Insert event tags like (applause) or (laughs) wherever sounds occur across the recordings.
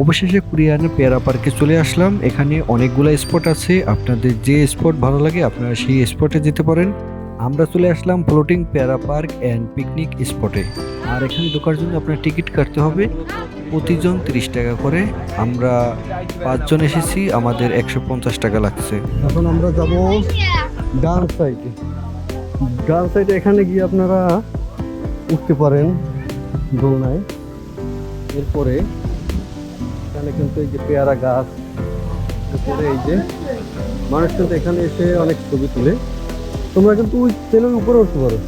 অবশেষে কুরিয়ানে পেয়ারা পার্কে চলে আসলাম। এখানে অনেকগুলো স্পট আছে। আপনাদের যে স্পট ভালো লাগে, আপনারা সেই স্পটে যেতে পারেন। আমরা চলে আসলাম ফ্লোটিং পেয়ারা পার্ক অ্যান্ড পিকনিক স্পটে। আর এখানে ঢোকার জন্য আপনার টিকিট কাটতে হবে। প্রতিজন তিরিশ টাকা করে। আমরা পাঁচজন এসেছি, আমাদের একশো পঞ্চাশ টাকা লাগছে। এখন আমরা যাব ডান সাইডে। ডান সাইডে এখানে গিয়ে আপনারা উঠতে পারেন দোলনায়। এরপরে এখানে কিন্তু এই যে পেয়ারা গাছ এরপরে এই যে মানুষ কিন্তু এখানে এসে অনেক ছবি তুলে। তোমরা কিন্তু ওই তেলের উপরে উঠতে পারো।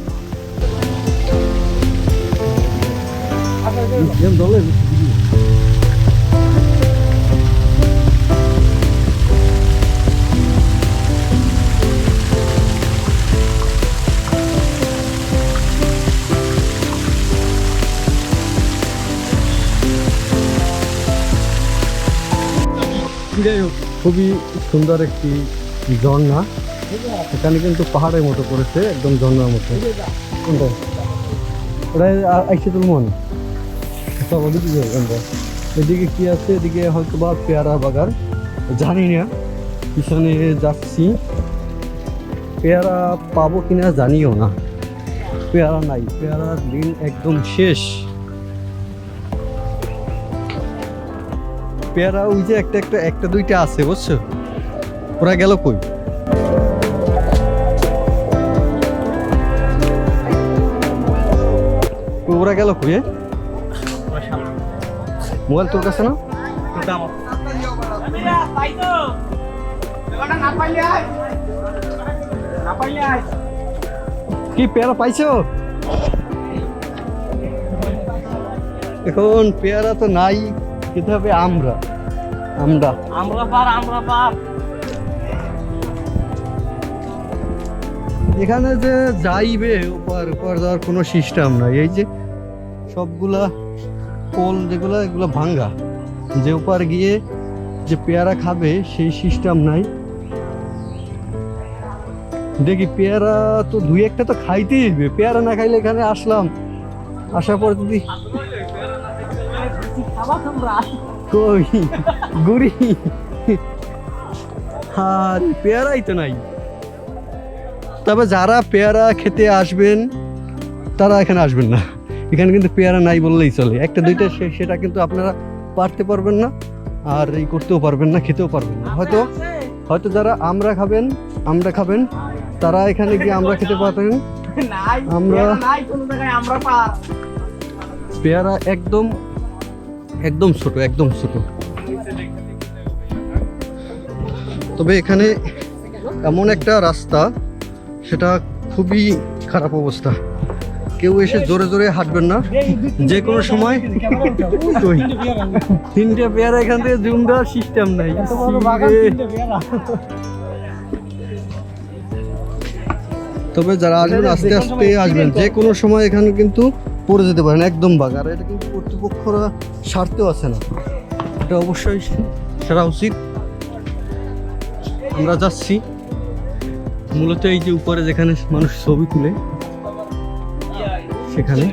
দলে যাই হোক, খুবই সুন্দর একটি ঝর্ণা। এখানে কিন্তু পাহাড়ের মতো করেছে একদম ঝর্ণার মতো। এদিকে কি আছে? এদিকে হয়তো বা পেয়ারা বাগান। জানি না, পিছনে যাচ্ছি। পেয়ারা পাবো কিনা জানিও না। পেয়ারা নাই, পেয়ারার দিন একদম শেষ। পেয়ারা, ওই যে একটা একটা একটা, দুইটা আছে, বুঝছ? ওরা গেল কই? ওরা গেল কই মোবাইল তোর কাছে না? কি পেয়ারা পাইছো? এখন পেয়ারা তো নাই। খেতে হবে আমরা। আমরা। আমরা পার আমরা পার। এখানে যে যাইবে ওপার ওপার যাওয়ার কোনো সিস্টেম নাই। এই যে সবগুলা পোল যেগুলো এগুলো ভাঙ্গা। যে ওপার গিয়ে যে পেয়ারা খাবে সেই সিস্টেম নাই। দেখি পেয়ারা তো দুই একটা তো খাইতেই হবে। পেয়ারা না খাইলে এখানে আসলাম। আসার পর যদি তোমরা? কই? গুড়ি? আর পেয়ারাই তো নাই। তবে যারা পেয়ারা খেতে আসবেন তারা এখানে আসবেন না। এখানে কিন্তু পেয়ারা নাই বললেই চলে। একটা দুইটা সেটা কিন্তু আপনারা পারতে পারবেন না আর এই করতেও পারবেন না খেতেও পারবেন না। হয়তো হয়তো যারা আমরা খাবেন আমরা খাবেন তারা এখানে গিয়ে আমরা খেতে পারবেন। আমরা- পেয়ারা একদম একদম ছোট একদম ছোট। তবে এখানে এমন একটা রাস্তা সেটা খুবই খারাপ অবস্থা। কেউ এসে জোরে জোরে হাঁটবেন না। যে কোনো সময় তিনটে পেয়ারা এখান থেকে জুম দেওয়ার সিস্টেম নাই। তবে যারা আসবেন আস্তে আস্তে আসবেন। যে কোনো সময় এখানে কিন্তু পড়ে যেতে পারেন একদম বাঘ আর এটা কিন্তু কর্তৃপক্ষরা সারতেও আছে না এটা অবশ্যই সারা উচিত আমরা যাচ্ছি মূলত এই যে উপরে যেখানে মানুষ ছবি তুলে সেখানে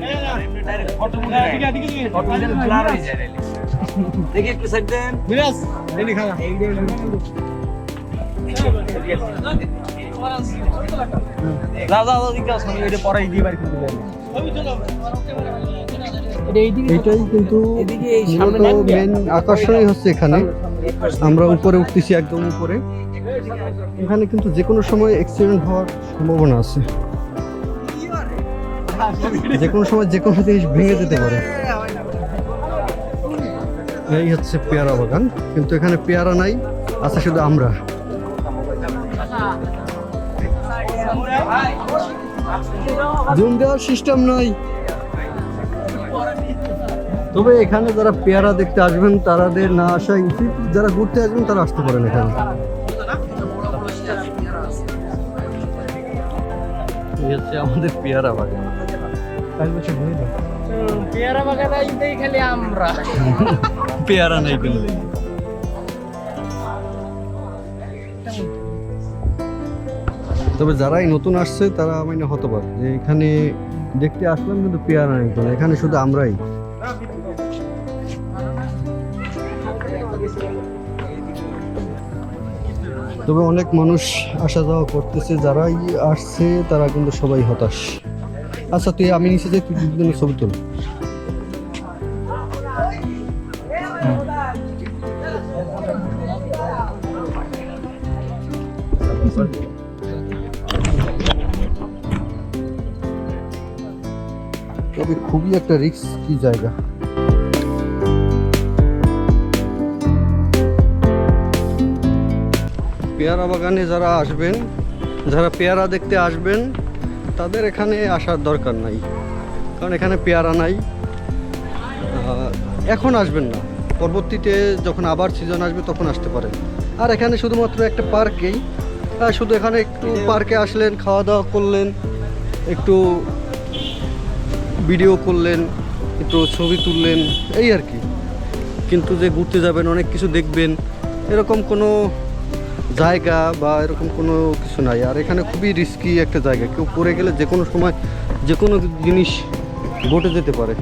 দিয়ে বাড়ি এইটাই কিন্তু। মেন আকর্ষণই হচ্ছে এখানে। আমরা উপরে উঠতেছি একদম উপরে। এখানে কিন্তু যে কোনো সময় অ্যাক্সিডেন্ট হওয়ার সম্ভাবনা আছে। যে কোনো সময় যে কোনো জিনিস ভেঙে যেতে পারে। এই হচ্ছে পেয়ারা বাগান। কিন্তু এখানে পেয়ারা নাই, আছে শুধু আমরা। জুম দেওয়ার সিস্টেম নাই তবে এখানে যারা পেয়ারা দেখতে আসবেন তাদের না আসাই উচিত যারা ঘুরতে আসবেন তারা আসতে পারেন এখানে। হচ্ছে আমাদের পেয়ারা বাগান। পেয়ারা বাগানে এইটাই খালি আমরা। পেয়ারা নেই তবে যারাই নতুন আসছে, তারা মানে হতবাক যে এখানে দেখতে আসলাম কিন্তু পেয়ারা নেই এখানে। শুধু আমরাই। তবে অনেক মানুষ আসা যাওয়া করতেছে, যারাই আসছে, তারা কিন্তু সবাই হতাশ। আচ্ছা তুই আমি নিচে তুই ছবি তোল। একটা রিস্কি জায়গা। পেয়ারা বাগানে যারা আসবেন যারা পেয়ারা দেখতে আসবেন তাদের এখানে আসার দরকার নাই। কারণ এখানে পেয়ারা নাই। এখন আসবেন না। পরবর্তীতে যখন আবার সিজন আসবে তখন আসতে পারেন। আর এখানে শুধুমাত্র একটা পার্কেই শুধু এখানে একটু পার্কে আসলেন খাওয়া দাওয়া করলেন একটু ভিডিও করলেন, একটু ছবি তুললেন, এই আর কি। কিন্তু যে ঘুরতে যাবেন, অনেক কিছু দেখবেন, এরকম কোনো জায়গা বা এরকম কোনো কিছু নাই। আর এখানে খুবই রিস্কি একটা জায়গা। কেউ পড়ে গেলে যে কোনো সময় যে কোনো জিনিস ঘটে যেতে পারে।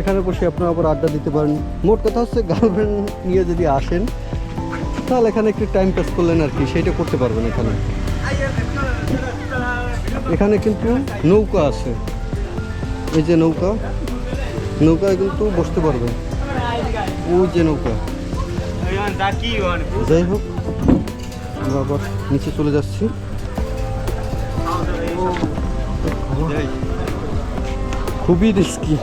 এখানে বসে আপনারা আবার আড্ডা দিতে পারেন। মোট কথা হচ্ছে গার্লফ্রেন্ড নিয়ে যদি আসেন, তাহলে এখানে একটু টাইম পাস করলেন আর কি। সেইটা করতে পারবেন এখানে। এখানে কিন্তু নৌকা আছে। এই যে নৌকা নৌকায় কিন্তু বসতে পারবেন ওই যে নৌকা। যাই হোক আবার নিচে চলে যাচ্ছি। খুবই রিস্কি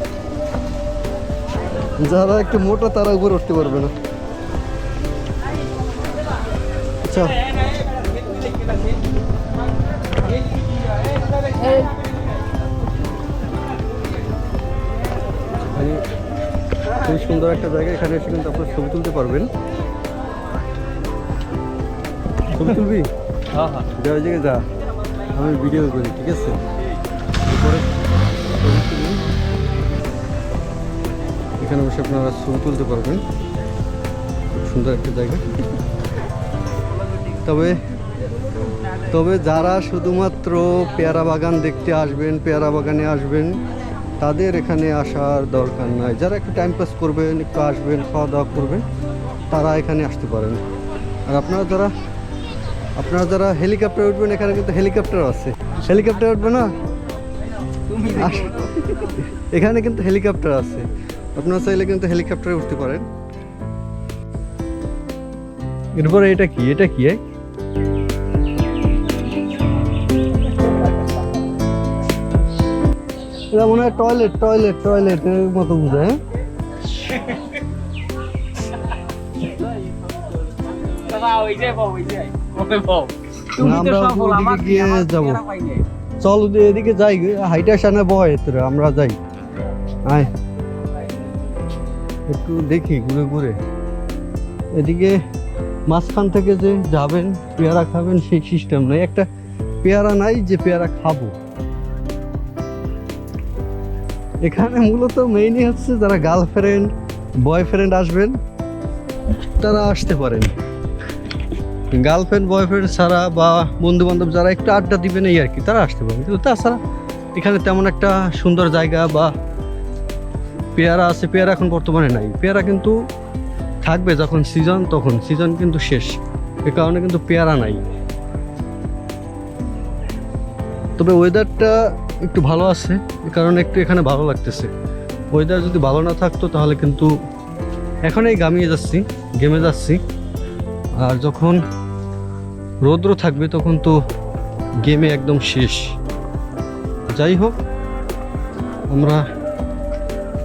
যারা একটু মোটা, তারা উপরে উঠতে পারবে না। আচ্ছা। মানে খুব সুন্দর একটা জায়গা। এখানে এসে কিন্তু আপনার ছবি তুলতে পারবেন। ছবি তুলবি? হ্যাঁ হ্যাঁ। যা ওই জায়গায় যা। আমি ভিডিও করি ঠিক আছে? এরপরে এখানে বসে আপনারা ছবি তুলতে পারবেন। খুব সুন্দর একটা জায়গা। তবে তবে যারা শুধুমাত্র পেয়ারা বাগান দেখতে আসবেন পেয়ারা বাগানে আসবেন তাদের এখানে আসার দরকার নাই। যারা একটু টাইম পাস করবেন, একটু আসবেন, খাওয়া দাওয়া করবেন, তারা এখানে আসতে পারেন। আর আপনারা যারা আপনারা যারা হেলিকপ্টার উঠবেন, এখানে কিন্তু হেলিকপ্টার আছে। হেলিকপ্টার উঠবে না? এখানে কিন্তু হেলিকপ্টার আছে। আপনারা চাইলে কিন্তু হেলিকপ্টারে উঠতে পারেন। এরপরে এটা কি? এটা কি এ? এটা মনে হয় টয়লেট টয়লেট টয়লেটের মতো বুঝে হ্যাঁ। চল এদিকে যাই হাইটা সামনে বয় তোরা আমরা যাই। আয়। একটু দেখি ঘুরে ঘুরে। এদিকে মাঝখান থেকে যে যাবেন পেয়ারা খাবেন সেই সিস্টেম নাই। একটা পেয়ারা নাই যে পেয়ারা খাব। এখানে মূলত মেইনই হচ্ছে যারা গার্লফ্রেন্ড বয়ফ্রেন্ড আসবেন, তারা আসতে পারেন। গার্লফ্রেন্ড বয়ফ্রেন্ড ছাড়া বা বন্ধু বান্ধব যারা একটু আড্ডা দিবেন এই আর কি, তারা আসতে পারেন। কিন্তু তাছাড়া এখানে তেমন একটা সুন্দর জায়গা বা পেয়ারা আছে, পেয়ারা এখন বর্তমানে নাই। পেয়ারা কিন্তু থাকবে যখন সিজন তখন সিজন কিন্তু শেষ। এ কারণে কিন্তু পেয়ারা নাই। তবে ওয়েদারটা একটু ভালো আছে কারণে একটু এখানে ভালো লাগতেছে। ওয়েদার যদি ভালো না থাকতো তাহলে কিন্তু এখনই গামিয়ে যাচ্ছি গেমে যাচ্ছি। আর যখন রৌদ্র থাকবে তখন তো গেমে একদম শেষ। যাই হোক, আমরা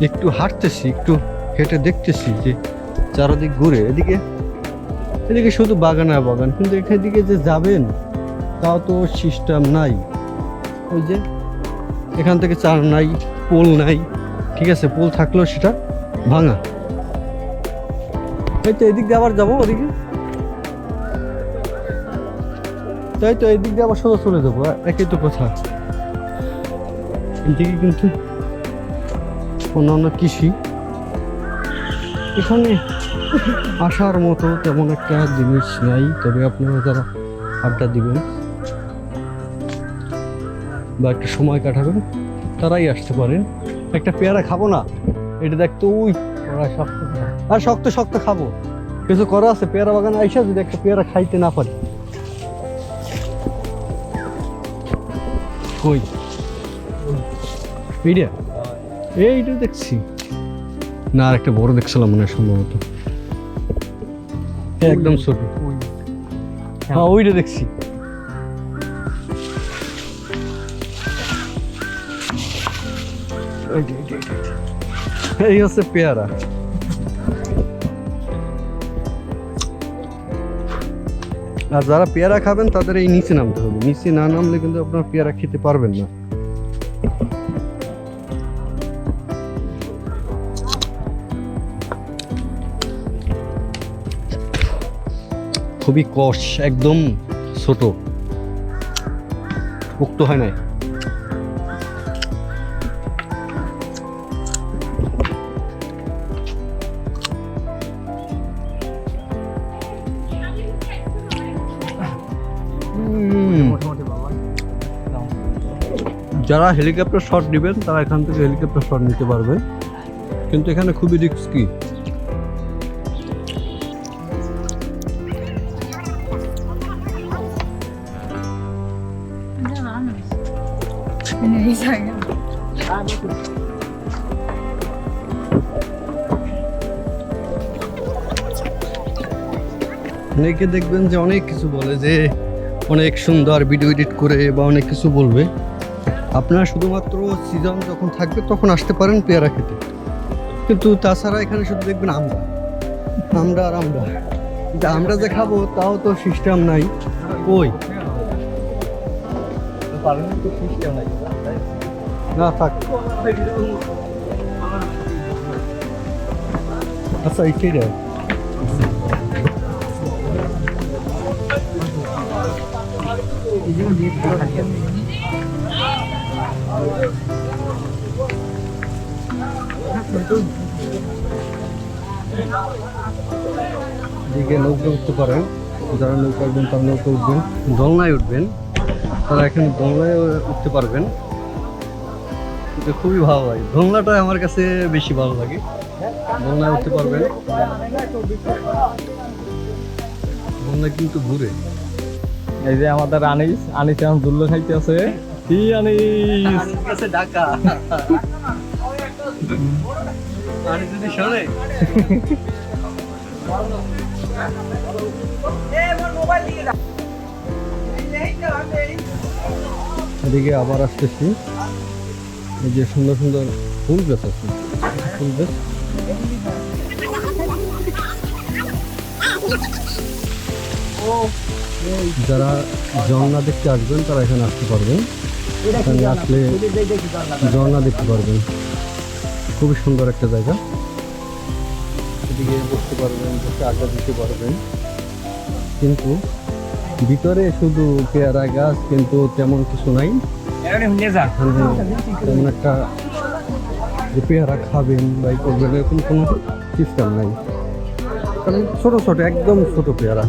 একটু হাঁটতেছি, একটু হেঁটে দেখতেছি যে চারদিক ঘুরে। এদিকে এদিকে শুধু বাগান আর বাগান, কিন্তু এখান এদিকে যে যাবেন, তাও তো সিস্টেম নাই। ওই যে এখান থেকে চার নাই, পোল নাই, ঠিক আছে? পোল থাকলেও সেটা ভাঙা। এই তো এদিক দিয়ে আবার যাব ওদিকে। তাই তো এই দিক দিয়ে আবার সোজা চলে যাব একই তো কথা। এদিকে কিন্তু অন্যান্য কৃষি। এখানে আসার মতো তেমন একটা জিনিস নাই, তবে আপনারা যারা আড্ডা দিবেন বা একটু সময় কাটাবেন তারাই আসতে পারেন একটা পেয়ারা খাব না এটা দেখতো ওই সব আর শক্ত শক্ত খাব। কিছু করা আছে পেয়ারা বাগান আইসা যদি একটা পেয়ারা খাইতে না পারি। কই? এইটা এইটা দেখছি। না আর একটা বড় দেখছিলাম মনে হয় সম্ভবত। হ্যাঁ, একদম ছোট। হ্যাঁ। ওইটা দেখছি। এই হচ্ছে পেয়ারা আর যারা পেয়ারা খাবেন, তাদের এই নিচে নামতে হবে। নিচে না নামলে কিন্তু আপনার পেয়ারা খেতে পারবেন না। খুবই কষ, একদম ছোট। পোক্ত হয় নাই। যারা হেলিকপ্টার শট নেবেন, তারা এখান থেকে হেলিকপ্টার শট নিতে পারবেন কিন্তু এখানে খুবই রিস্কি? অনেকে দেখবেন যে অনেক কিছু বলে যে অনেক সুন্দর ভিডিও এডিট করে বা অনেক কিছু বলবে আপনারা শুধুমাত্র সিজন যখন থাকবে তখন আসতে পারেন পেয়ারা খেতে। কিন্তু তাছাড়া এখানে শুধু দেখবেন আমরা। আমরা আর আমরা। আমরা যে খাব তাও তো সিস্টেম নাই। কই? না, থাক। আচ্ছা এইটাই দিকে নৌকা উঠতে পারেন যারা নৌকা উঠবেন, তারা নৌকা উঠবেন। দোলনায় উঠবেন। তারা এখানে দোলনায় উঠতে পারবেন। খুবই ভালো লাগে। দোলনাটা আমার কাছে বেশি ভালো লাগে। দোলনায় উঠতে পারবেন। দোলনা কিন্তু ঘুরে এই যে আমাদের আনিস আনিস এখন দুল্লো খাইতে আছে। কি আনিস ঢাকা আর যদি শোনে। এদিকে আবার আসতেছি। এই যে সুন্দর সুন্দর ফুল গাছ আছে। ফুল গাছ। যারা ঝর্ণা দেখতে আসবেন তারা এখানে আসতে পারবেন। এখানে আসলে ঝর্ণা দেখতে পারবেন। খুবই সুন্দর একটা জায়গা। এদিকে বসতে পারবেন বসে আড্ডা দিতে পারবেন। কিন্তু ভিতরে শুধু পেয়ারা গাছ কিন্তু তেমন কিছু নাই। এখানে তেমন একটা যে পেয়ারা খাবেন বা ই করবেন এরকম কোনো সিস্টেম নাই। কারণ ছোট ছোট একদম ছোট পেয়ারা।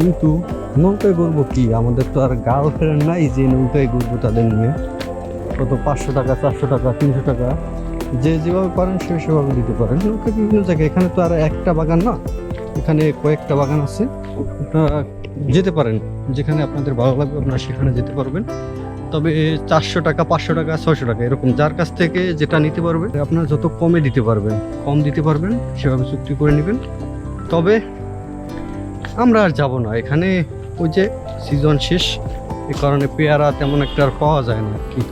কিন্তু নৌকায় ঘুরবো কি? আমাদের তো আর গার্লফ্রেন্ড নাই যে নৌকায় ঘুরবো তাদের নিয়ে। কত পাঁচশো টাকা, চারশো টাকা, তিনশো টাকা। যে যেভাবে পারেন সে সেভাবে দিতে পারেন। নৌকা বিভিন্ন জায়গায়। এখানে তো আর একটা বাগান না? এখানে কয়েকটা বাগান আছে। যেতে পারেন। যেখানে আপনাদের ভালো লাগবে, আপনারা সেখানে যেতে পারবেন। তবে চারশো টাকা, পাঁচশো টাকা, ছয়শো টাকা, এরকম যার কাছ থেকে যেটা নিতে পারবে, আপনারা যত কমে দিতে পারবেন, কম দিতে পারবেন, সেভাবে চুক্তি করে নেবেন। তবে আমরা আর যাব না। এখানে ওই যে সিজন শেষ এই কারণে পেয়ারা তেমন একটা আর পাওয়া যায় না আর কি।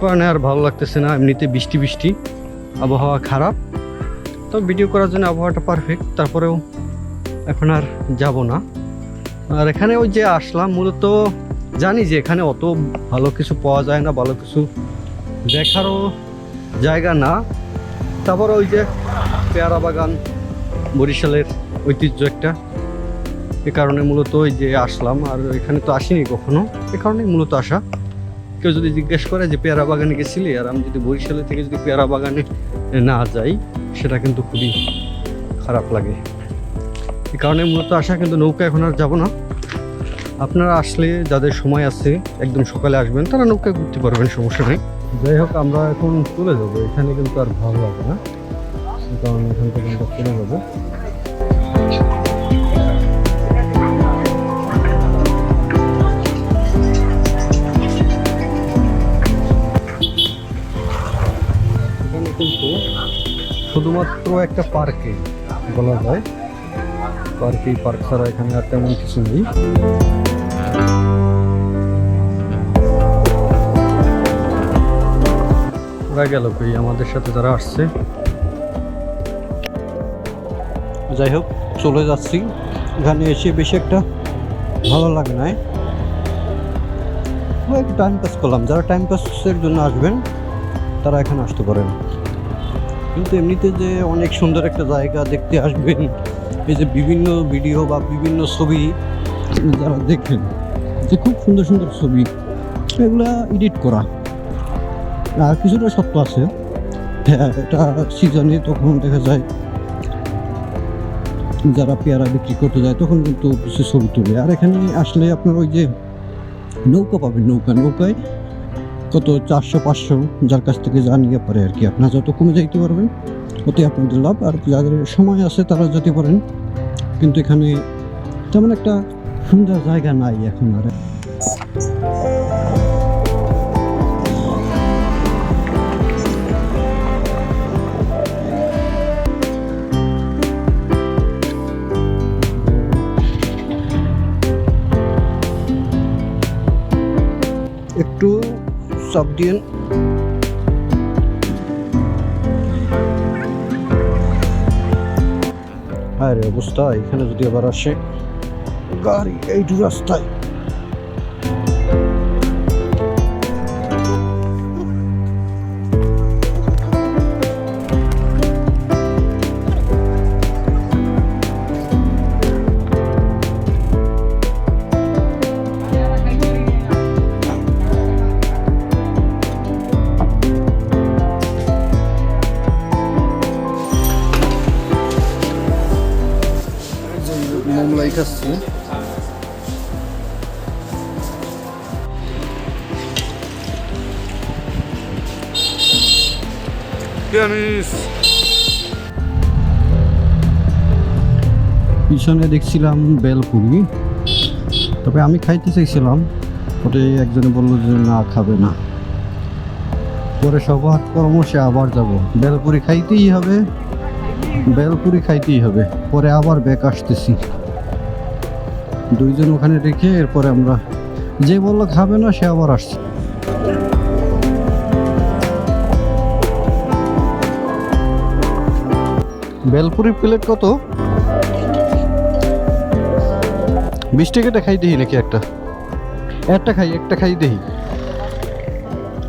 কারণে আর ভালো লাগতেছে না, এমনিতে বৃষ্টি বৃষ্টি, আবহাওয়া খারাপ। তো ভিডিও করার জন্য আবহাওয়াটা পারফেক্ট তারপরেও এখন আর যাব না। আর এখানে ওই যে আসলাম, মূলত জানি যে এখানে অত ভালো কিছু পাওয়া যায় না, ভালো কিছু দেখারও জায়গা না। তারপর ওই যে পেয়ারা বাগান, বরিশালের ঐতিহ্য একটা এ কারণে মূলত ওই যে আসলাম, আর এখানে তো আসিনি কখনো। এ কারণেই মূলত আসা। কেউ যদি জিজ্ঞেস করে যে, পেয়ারা বাগানে গেছিলি? আর আমি যদি বরিশালে থেকে যদি পেয়ারা বাগানে না যাই, সেটা কিন্তু খুবই খারাপ লাগে। এই কারণে মূলত আসা, কিন্তু নৌকা এখন আর যাব না। আপনারা আসলে যাদের সময় আছে, একদম সকালে আসবেন, তারা নৌকায় ঘুরতে পারবেন, সমস্যা নেই। যাই হোক, আমরা এখন চলে যাব। এখানে কিন্তু আর ভালো লাগে না। কারণ এখান থেকে আমরা চলে যাব। শুধুমাত্র একটা পার্কে বলা যায়। পার্কেই, পার্ক ছাড়া এখানে আর তেমন কিছু নেই। গেল কই? আমাদের সাথে যারা আসছে। যাই হোক, চলে যাচ্ছি। এখানে এসে বেশি একটা ভালো লাগে নাই। একটু টাইম পাস করলাম। যারা টাইম পাসের জন্য আসবেন, তারা এখানে আসতে পারেন। কিন্তু এমনিতে যে অনেক সুন্দর একটা জায়গা দেখতে আসবেন, এই যে বিভিন্ন ভিডিও বা বিভিন্ন ছবি যারা দেখবেন যে খুব সুন্দর সুন্দর ছবি, এগুলা এডিট করা। আর কিছুটা সত্য আছে। হ্যাঁ এটা সিজনে তখন দেখা যায়, যারা পেয়ারা বিক্রি করতে যায়, তখন কিন্তু কিছু ছবি তুলে। আর এখানে আসলে আপনার ওই যে নৌকা পাবেন নৌকা, নৌকায় কত চারশো, পাঁচশো যার কাছ থেকে যা নিয়ে পারে আর কি। আপনার যত কমে যাইতে পারবেন ওতে আপনাদের লাভ। আর যাদের সময় আছে তারা যেতে পারেন। কিন্তু এখানে তেমন একটা সুন্দর জায়গা নাই এখন আর। দিন আরে অবস্থা এখানে যদি আবার আসে গাড়ি এইটু রাস্তায়। মোমলাই খাচ্ছি পিছনে দেখছিলাম বেলপুরি। তবে আমি খাইতে চাইছিলাম ওটা একজনে বলল যে না খাবে না। পরে সবার পরামর্শে আবার যাব। বেলপুরি খাইতেই হবে বেলপুরি খাইতেই হবে। পরে আবার ব্যাক আসতেছি। দুইজন ওখানে রেখে এরপরে আমরা যে বলল খাবে না সে আবার আসছে। বেলপুরি প্লেট কত? বিশ টাকাটা খাই দেখি নাকি একটা। একটা খাই একটা খাই দেখি।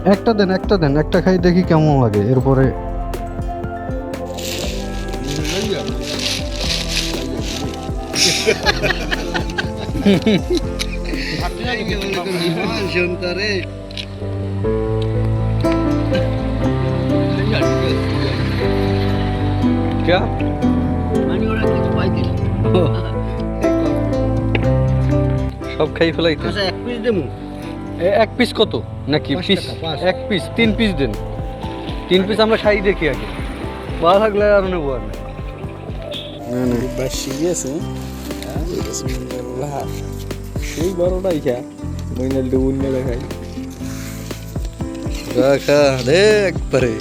একটা দেন একটা দেন একটা খাই দেখি কেমন লাগে। এরপরে (laughs) (laughs) क्या সব খাই ফেলাইতে এক পিস দেবো। এ, এক পিস কত? নাকি পিস এক পিস তিন পিস দেন। তিন পিস আমরা খাই দেখি আগে। ভালো থাকলে আর নেব আর না। বাসি গেছে। সেই বড়টাই খা মইনালটা অন্য দেখাই। খা দে একবারে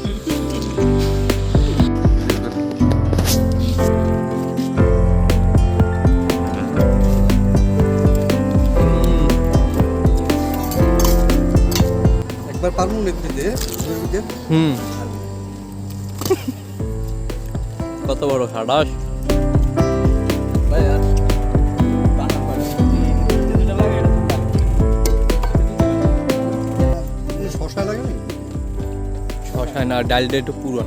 একবার পারব নিতে দে হুম। কত বড় খাটাস হয় না ডালটা একটু পুরন